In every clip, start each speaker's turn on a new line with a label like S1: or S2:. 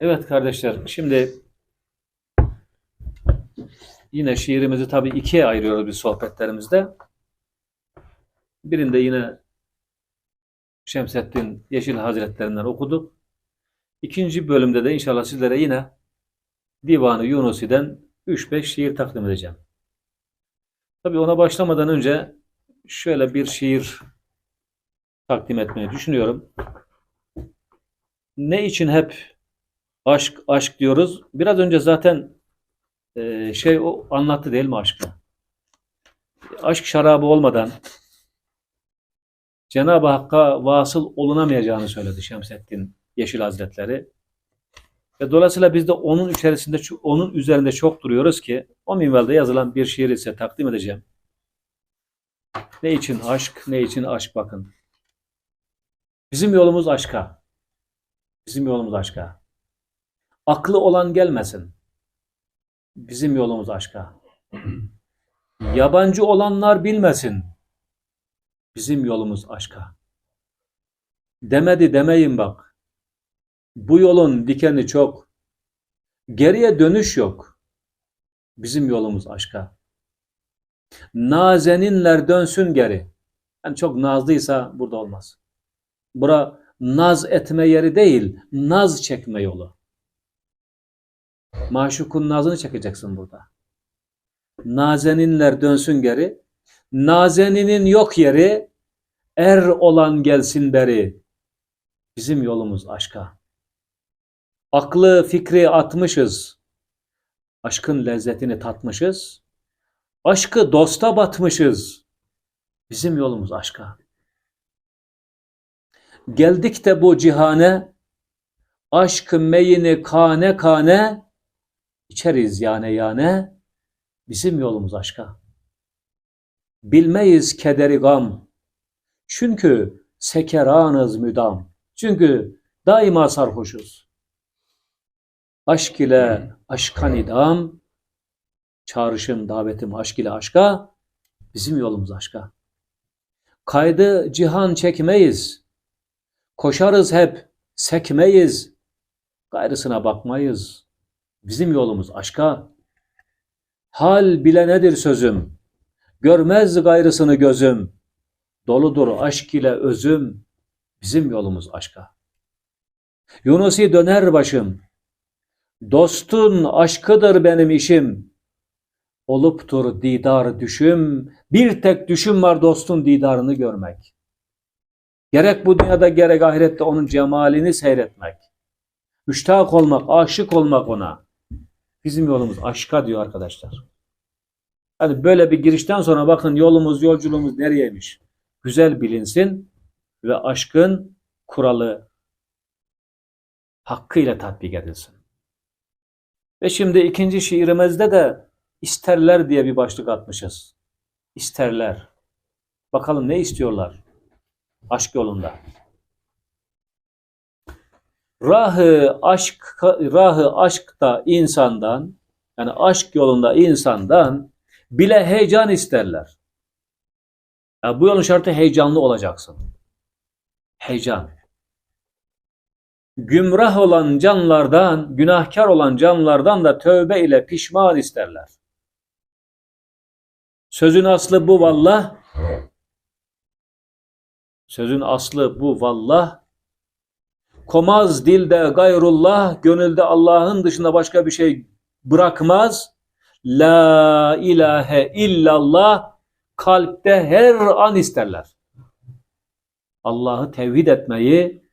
S1: Evet kardeşler, şimdi yine şiirimizi tabii ikiye ayırıyoruz biz sohbetlerimizde. Birinde yine Şemsettin Yeşil Hazretlerinden okuduk. İkinci bölümde de inşallah sizlere yine Divanı Yunusi'den 3-5 şiir takdim edeceğim. Tabii ona başlamadan önce şöyle bir şiir takdim etmeyi düşünüyorum. Ne için hep aşk aşk diyoruz? Biraz önce zaten e, şey o anlattı değil mi aşkı? Aşk şarabı olmadan Cenab-ı Hakk'a vasıl olunamayacağını söyledi Şemseddin Yeşil Hazretleri. Ve dolayısıyla biz de onun içerisinde onun üzerinde çok duruyoruz ki o minvalde yazılan bir şiir ise takdim edeceğim. Ne için aşk, ne için aşk bakın. Bizim yolumuz aşka. Bizim yolumuz aşka. Aklı olan gelmesin. Bizim yolumuz aşka. Yabancı olanlar bilmesin. Bizim yolumuz aşka. Demedi demeyin bak. Bu yolun dikeni çok. Geriye dönüş yok. Bizim yolumuz aşka. Nazeninler dönsün geri. Yani çok nazlıysa burada olmaz. Bura naz etme yeri değil, naz çekme yolu. Maşukun nazını çekeceksin burada. Nazeninler dönsün geri. Nazeninin yok yeri, er olan gelsin beri. Bizim yolumuz aşka. Aklı fikri atmışız. Aşkın lezzetini tatmışız. Aşkı dosta batmışız. Bizim yolumuz aşka. Geldik de bu cihane, aşk meyini kane kane, içeriz yane yane, bizim yolumuz aşka. Bilmeyiz kederi gam, çünkü sekeranız müdam, çünkü daima sarhoşuz. Aşk ile aşkan idam, çağrışım davetim aşk ile aşka, bizim yolumuz aşka. Kaydı cihan çekmeyiz, koşarız hep, sekmeyiz, gayrısına bakmayız. Bizim yolumuz aşka. Hal bile nedir sözüm, görmez gayrısını gözüm, doludur aşk ile özüm, bizim yolumuz aşka. Yunusi döner başım, dostun aşkıdır benim işim, oluptur didar düşüm, bir tek düşüm var dostun didarını görmek. Gerek bu dünyada gerek ahirette onun cemalini seyretmek. Müştak olmak, aşık olmak ona. Bizim yolumuz aşka diyor arkadaşlar. Hani böyle bir girişten sonra bakın yolumuz, yolculuğumuz nereyeymiş? Güzel bilinsin ve aşkın kuralı hakkıyla tatbik edilsin. Ve şimdi ikinci şiirimizde de isterler diye bir başlık atmışız. İsterler. Bakalım ne istiyorlar? Aşk yolunda. Rahı aşk rahı aşkta insandan yani aşk yolunda insandan bile heyecan isterler. Ya bu yolun şartı heyecanlı olacaksın. Heyecan. Gümrah olan canlardan, günahkar olan canlardan da tövbe ile pişman isterler. Sözün aslı bu vallah. Sözün aslı bu vallah. Komaz dilde gayrullah, gönülde Allah'ın dışında başka bir şey bırakmaz. La ilahe illallah kalpte her an isterler. Allah'ı tevhid etmeyi,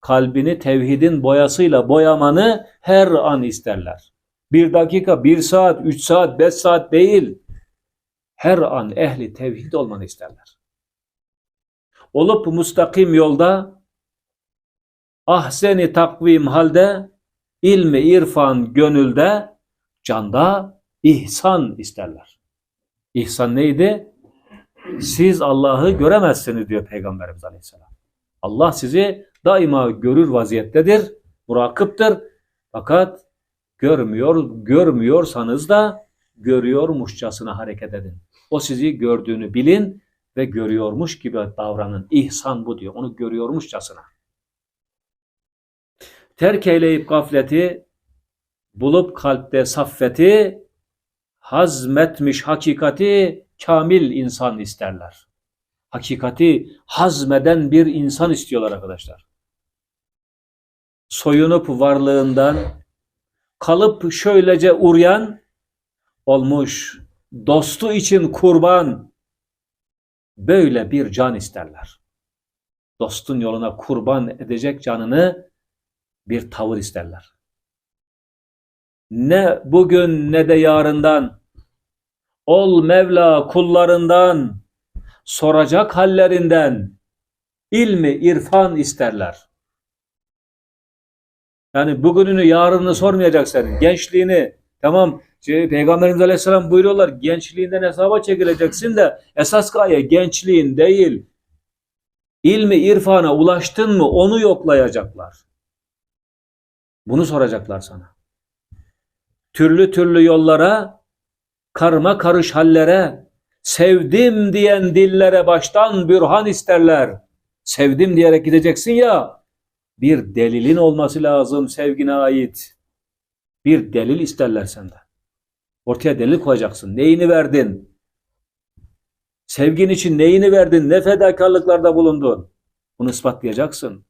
S1: kalbini tevhidin boyasıyla boyamanı her an isterler. Bir dakika, bir saat, üç saat, beş saat değil. Her an ehli tevhid olmanı isterler. Olup mustakim yolda, ahseni takvim halde, ilmi irfan gönülde, canda ihsan isterler. İhsan neydi? Siz Allah'ı göremezsiniz diyor Peygamberimiz Aleyhisselam. Allah sizi daima görür vaziyettedir, murakıptır. Fakat görmüyor, görmüyorsanız da görüyormuşçasına hareket edin. O sizi gördüğünü bilin ve görüyormuş gibi davranın. İhsan bu diyor. Onu görüyormuşçasına. Terk eyleyip gafleti, bulup kalpte saffeti, hazmetmiş hakikati kamil insan isterler. Hakikati hazmeden bir insan istiyorlar arkadaşlar. Soyunup varlığından, kalıp şöylece uryan, olmuş, dostu için kurban, böyle bir can isterler. Dostun yoluna kurban edecek canını bir tavır isterler. Ne bugün ne de yarından, ol Mevla kullarından, soracak hallerinden, ilmi irfan isterler. Yani bugününü yarını sormayacak senin. Gençliğini tamam şey, Peygamberimiz Aleyhisselam buyuruyorlar gençliğinden hesaba çekileceksin de esas gaye gençliğin değil. İlmi irfana ulaştın mı onu yoklayacaklar. Bunu soracaklar sana. Türlü türlü yollara, karma karış hallere, sevdim diyen dillere baştan bürhan isterler. Sevdim diyerek gideceksin ya, bir delilin olması lazım sevgine ait. Bir delil isterler senden. Ortaya delil koyacaksın. Neyini verdin? Sevgin için neyini verdin? Ne fedakarlıklarda bulundun? Bunu ispatlayacaksın.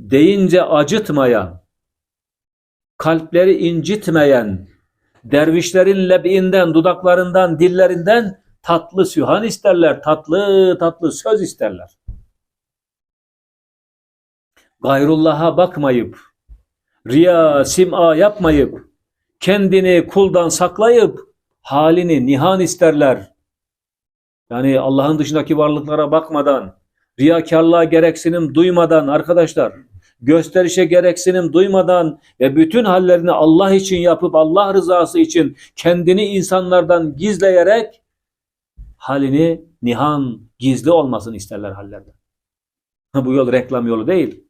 S1: Deyince acıtmayan, kalpleri incitmeyen, dervişlerin lebinden, dudaklarından, dillerinden tatlı sühan isterler, tatlı tatlı söz isterler. Gayrullah'a bakmayıp, riya, sim'a yapmayıp, kendini kuldan saklayıp, halini nihan isterler. Yani Allah'ın dışındaki varlıklara bakmadan, riyakarlığa gereksinim duymadan arkadaşlar, gösterişe gereksinim duymadan ve bütün hallerini Allah için yapıp Allah rızası için kendini insanlardan gizleyerek halini nihan, gizli olmasını isterler hallerde. Bu yol reklam yolu değil.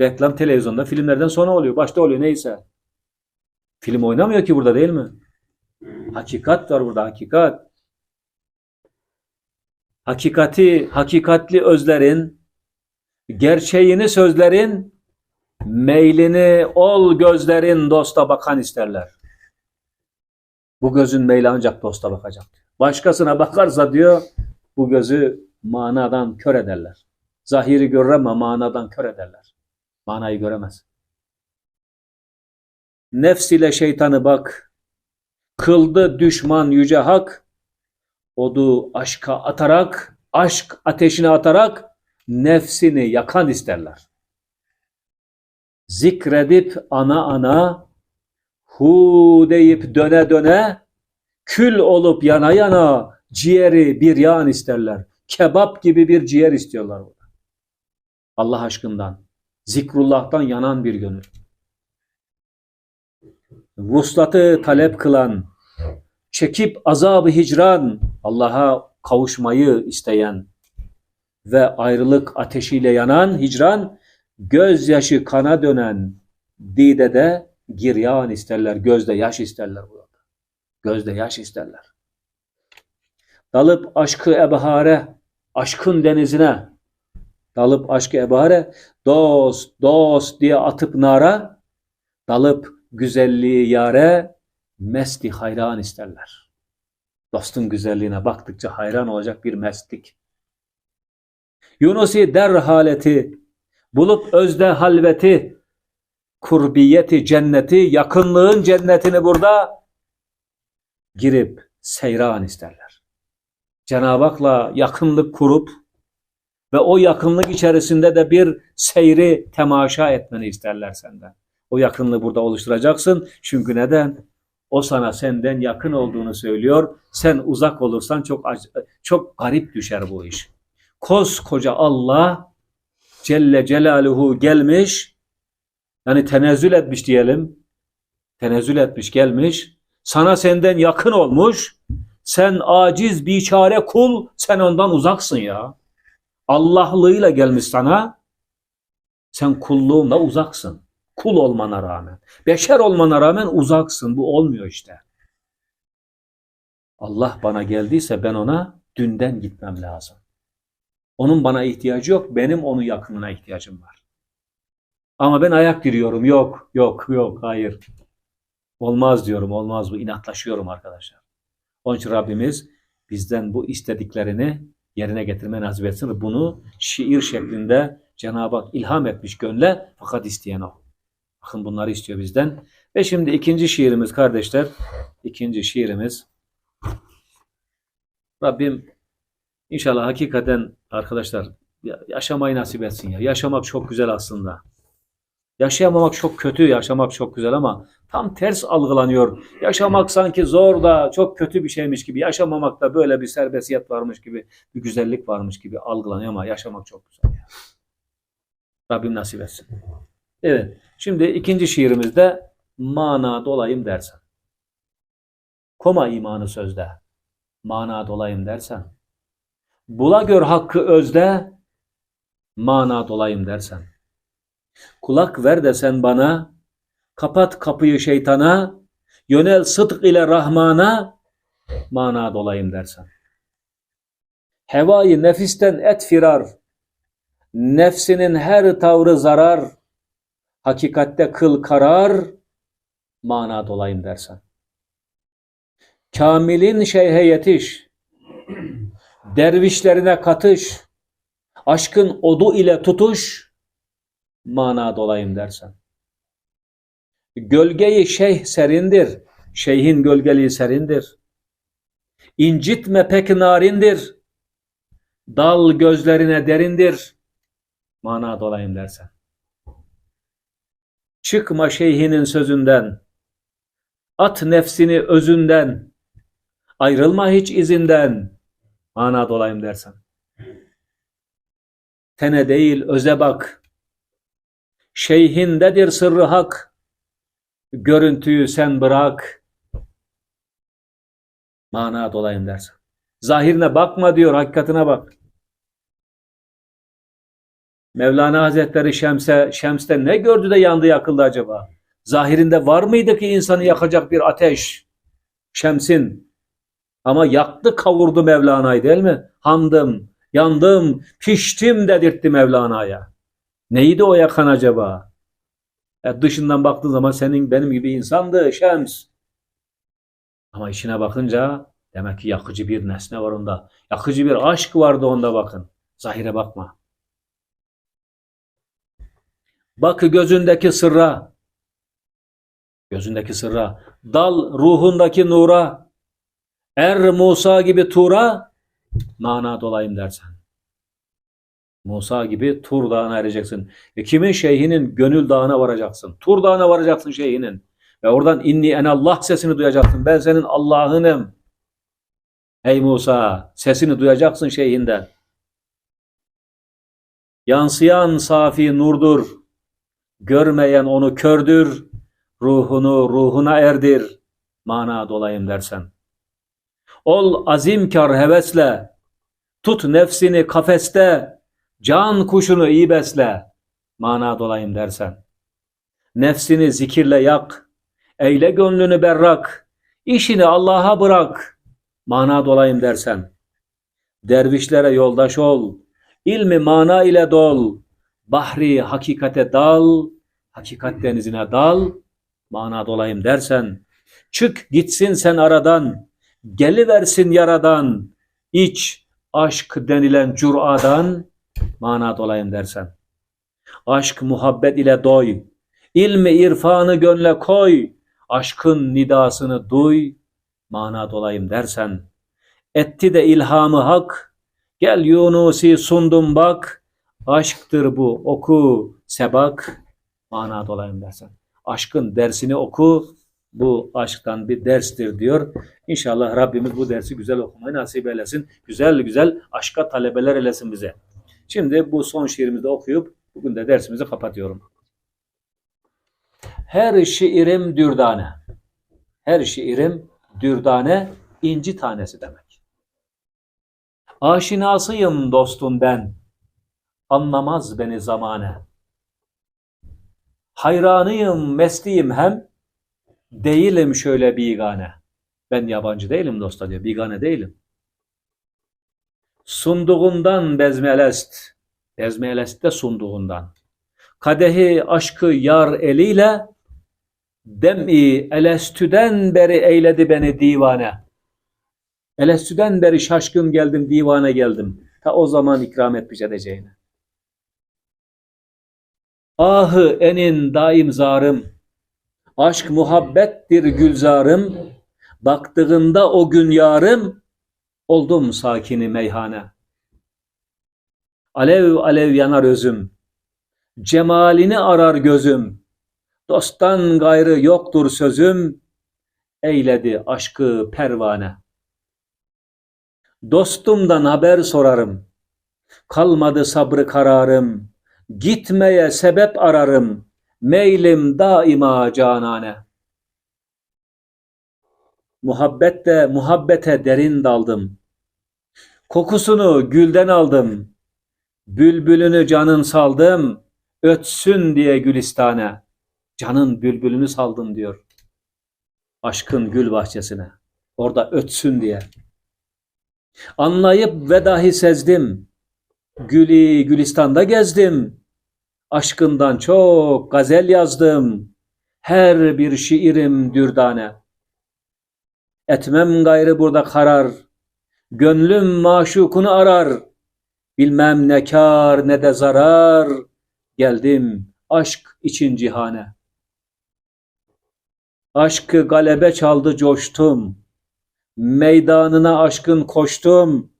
S1: Reklam televizyonda filmlerden sonra oluyor. Başta oluyor neyse. Film oynamıyor ki burada değil mi? Hakikat var burada hakikat. Hakikati, hakikatli özlerin, gerçeğini sözlerin, meylini ol gözlerin dosta bakan isterler. Bu gözün meyli ancak dosta bakacak. Başkasına bakarsa diyor, bu gözü manadan kör ederler. Zahiri görür ama manadan kör ederler. Manayı göremez. Nefs ile şeytanı bak, kıldı düşman yüce hak, odu aşka atarak, aşk ateşine atarak nefsini yakan isterler. Zikredip ana ana, hu deyip döne döne, kül olup yana yana ciğeri bir yağın isterler. Kebap gibi bir ciğer istiyorlar burada. Allah aşkından, zikrullah'tan yanan bir gönül. Vuslatı talep kılan, çekip azabı hicran, Allah'a kavuşmayı isteyen ve ayrılık ateşiyle yanan hicran, gözyaşı kana dönen didede giryan isterler, gözde yaş isterler burada. Gözde yaş isterler. Dalıp aşkı ebhare, aşkın denizine, dalıp aşkı ebhare, dost, dost diye atıp nara, dalıp güzelliği yare, mesti hayran isterler. Dostun güzelliğine baktıkça hayran olacak bir mestlik. Yunus'i der haleti, bulup özde halveti, kurbiyeti cenneti, yakınlığın cennetini burada girip seyran isterler. Cenab-ı Hak'la yakınlık kurup ve o yakınlık içerisinde de bir seyri temaşa etmeni isterler senden. O yakınlığı burada oluşturacaksın. Çünkü neden? O sana senden yakın olduğunu söylüyor. Sen uzak olursan çok çok garip düşer bu iş. Koskoca Allah Celle Celaluhu gelmiş yani tenezzül etmiş diyelim. Tenezzül etmiş gelmiş. Sana senden yakın olmuş. Sen aciz biçare kul sen ondan uzaksın ya. Allahlığıyla gelmiş sana. Sen kulluğunda uzaksın. Kul olmana rağmen. Beşer olmana rağmen uzaksın. Bu olmuyor işte. Allah bana geldiyse ben ona dünden gitmem lazım. Onun bana ihtiyacı yok. Benim onun yakınına ihtiyacım var. Ama ben ayak diriyorum. Yok, yok, yok, hayır. Olmaz diyorum, olmaz bu. İnatlaşıyorum arkadaşlar. Onun için Rabbimiz bizden bu istediklerini yerine getirme nasip etsin. Bunu şiir şeklinde Cenab-ı Hak ilham etmiş gönle fakat isteyen o. Bakın bunları istiyor bizden. Ve şimdi ikinci şiirimiz kardeşler. İkinci şiirimiz. Rabbim inşallah hakikaten arkadaşlar ya- yaşamayı nasip etsin ya. Yaşamak çok güzel aslında. Yaşayamamak çok kötü, yaşamak çok güzel ama tam ters algılanıyor. Yaşamak sanki zor da çok kötü bir şeymiş gibi, yaşamamakta böyle bir serbestiyet varmış gibi, bir güzellik varmış gibi algılanıyor ama yaşamak çok güzel ya. Rabbim nasip etsin. Evet, şimdi ikinci şiirimizde mana dolayım dersen. Koma imanı sözde, mana dolayım dersen. Bula gör hakkı özde, mana dolayım dersen. Kulak ver desen bana, kapat kapıyı şeytana, yönel sıdk ile Rahman'a, mana dolayım dersen. Hevayı nefisten et firar, nefsinin her tavrı zarar, hakikatte kıl karar, mana dolayım dersen. Kamilin şeyhe yetiş, dervişlerine katış, aşkın odu ile tutuş, mana dolayım dersen. Gölgeyi şeyh serindir, şeyhin gölgeliği serindir. İncitme pek narindir, dal gözlerine derindir, mana dolayım dersen. Çıkma şeyhinin sözünden, at nefsini özünden, ayrılma hiç izinden, mana dolayım dersen. Tene değil öze bak, şeyhindedir sırrı hak, görüntüyü sen bırak, mana dolayım dersen. Zahirine bakma diyor, hakikatine bak. Mevlana Hazretleri Şems'e, Şems'te ne gördü de yandı yakıldı acaba? Zahirinde var mıydı ki insanı yakacak bir ateş? Şems'in. Ama yaktı kavurdu Mevlana'yı değil mi? Handım, yandım, piştim dedirtti Mevlana'ya. Neydi o yakan acaba? E dışından baktığın zaman senin benim gibi insandı Şems. Ama içine bakınca demek ki yakıcı bir nesne var onda. Yakıcı bir aşk vardı onda bakın. Zahire bakma. Bak gözündeki sırra. Gözündeki sırra. Dal ruhundaki nura. Er Musa gibi Tur'a mana dolayım dersen. Musa gibi Tur Dağı'na ereceksin. E kimin şeyhinin gönül dağına varacaksın. Tur Dağı'na varacaksın şeyhinin. Ve oradan inni en Allah sesini duyacaksın. Ben senin Allah'ınım. Ey Musa sesini duyacaksın şeyhinden. Yansıyan safi nurdur. Görmeyen onu kördür. Ruhunu ruhuna erdir. Mana dolayım dersen. Ol azimkar hevesle. Tut nefsini kafeste. Can kuşunu iyi besle. Mana dolayım dersen. Nefsini zikirle yak. Eyle gönlünü berrak. İşini Allah'a bırak. Mana dolayım dersen. Dervişlere yoldaş ol. İlmi mana ile dol. Bahri hakikate dal. Hakikat denizine dal. Mana dolayım dersen. Çık gitsin sen aradan. Geliversin yaradan. İç aşk denilen curadan. Mana dolayım dersen. Aşk muhabbet ile doy. İlmi irfanı gönle koy. Aşkın nidasını duy. Mana dolayım dersen. Etti de ilhamı hak. Gel Yunus'i sundum bak. Aşktır bu oku sebak. Mana dolayım dersen. Aşkın dersini oku. Bu aşktan bir derstir diyor. İnşallah Rabbimiz bu dersi güzel okumayı nasip eylesin. Güzel güzel aşka talebeler eylesin bize. Şimdi bu son şiirimizi okuyup bugün de dersimizi kapatıyorum. Her şiirim dürdane. Her şiirim dürdane inci tanesi demek. Aşinasıyım dostun ben. Anlamaz beni zamane. Hayranıyım, mestiyim hem. Değilim şöyle bigane. Ben yabancı değilim dosta diyor. Bigane değilim. Sunduğundan bezmelest. Bezmelest de sunduğundan. Kadehi aşkı yar eliyle dem'i elestüden beri eyledi beni divane. Elestüden beri şaşkın geldim, divane geldim. Ta o zaman ikram etmiş edeceğine. Ahı enin daim zarım, aşk muhabbettir gülzarım, baktığında o gün yarım, oldum sakini meyhane. Alev alev yanar özüm, cemalini arar gözüm, dosttan gayrı yoktur sözüm, eyledi aşkı pervane. Dostumdan haber sorarım, kalmadı sabrı kararım, gitmeye sebep ararım, meylim daima canane. Muhabbette muhabbete derin daldım, kokusunu gülden aldım, bülbülünü canın saldım, ötsün diye gülistane. Canın bülbülünü saldım diyor. Aşkın gül bahçesine. Orada ötsün diye. Anlayıp ve dahi sezdim. Gülü Gülistan'da gezdim. Aşkından çok gazel yazdım. Her bir şiirim dürdane. Etmem gayrı burada karar. Gönlüm maşukunu arar. Bilmem ne kar ne de zarar. Geldim aşk için cihane. Aşkı galebe çaldı coştum. Meydanına aşkın koştum.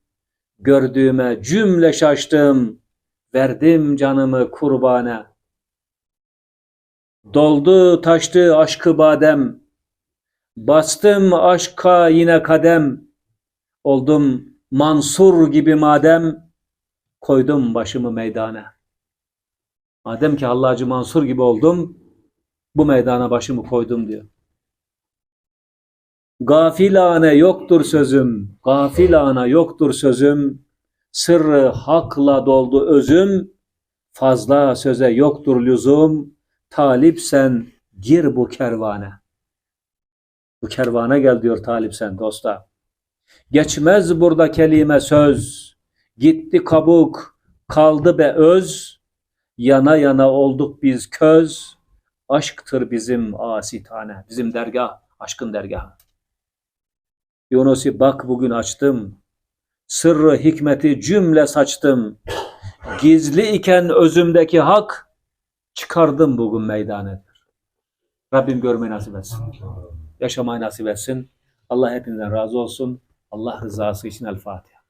S1: Gördüğüme cümle şaştım. Verdim canımı kurbane. Doldu taştı aşkı badem. Bastım aşka yine kadem. Oldum Mansur gibi madem. Koydum başımı meydana. Madem ki Hallacı Mansur gibi oldum, bu meydana başımı koydum diyor. Gafilane yoktur sözüm, gafilane yoktur sözüm, sırrı hakla doldu özüm, fazla söze yoktur lüzum, talip sen gir bu kervane. Bu kervana gel diyor talip sen dosta. Geçmez burada kelime söz, gitti kabuk, kaldı be öz, yana yana olduk biz köz, aşktır bizim asitane, bizim dergah, aşkın dergahı. Yunus'i bak bugün açtım, sırrı hikmeti cümle saçtım, gizli iken özümdeki hak, çıkardım bugün meydanedir. Rabbim görmeyi nasip etsin. Yaşamayı nasip etsin. Allah hepinizden razı olsun. Allah rızası için El Fatiha.